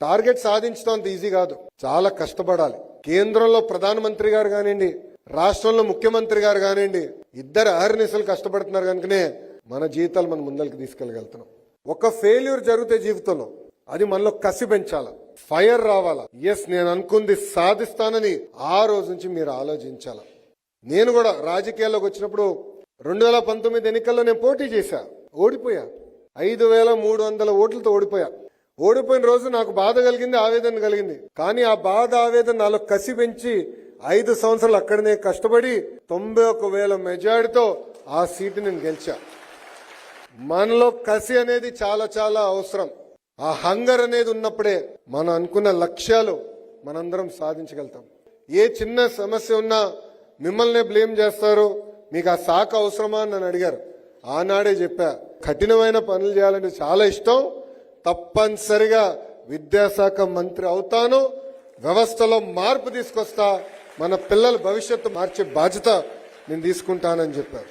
Target సాధించడం అంత easy కాదు. చాలా కష్టపడాలి. కేంద్రంలో ప్రధానమంత్రి గారు కానివ్వండి రాష్ట్రంలో ముఖ్యమంత్రి గారు కానివ్వండి ఇద్దరు అహర్నిశలు కష్టపడుతున్నారు కనుకనే మన జీవితాలు మనం ముందరికి తీసుకెళ్ళగలుగుతున్నాం. ఒక ఫెయిల్యూర్ జరిగితే జీవితంలో అది మనలో కసి పెంచాల ఫైర్ రావాలా. ఎస్ నేను అనుకుంది సాధిస్తానని ఆ రోజు నుంచి మీరు ఆలోచించాల. నేను కూడా రాజకీయాల్లోకి వచ్చినప్పుడు రెండు వేల పంతొమ్మిది ఎన్నికల్లో నేను పోటీ చేశా ఓడిపోయా. ఐదు వేల మూడు వందల ఓట్లతో ఓడిపోయా. ఓడిపోయిన రోజు నాకు బాధ కలిగింది ఆవేదన కలిగింది. కానీ ఆ బాధ ఆవేదన నాలో కసి పెంచి ఐదు సంవత్సరాలు అక్కడనే కష్టపడి తొంభై ఒక వేల మెజారిటీతో ఆ సీటు నేను గెలిచా. మనలో కసి అనేది చాలా చాలా అవసరం. ఆ హంగర్ అనేది ఉన్నప్పుడే మనం అనుకున్న లక్ష్యాలు మనందరం సాధించగలుగుతాం. ఏ చిన్న సమస్య ఉన్నా మిమ్మల్నే బ్లేమ్ చేస్తారు. మీకు ఆ శాఖ అవసరమా అని నన్ను అడిగారు. ఆనాడే చెప్పా కఠినమైన పనులు చేయాలంటే చాలా ఇష్టం. తప్పనిసరిగా విద్యాశాఖ మంత్రి అవుతాను. వ్యవస్థలో మార్పు తీసుకొస్తా మన పిల్లల భవిష్యత్తు మార్చే బాధ్యత నేను తీసుకుంటానని చెప్పారు.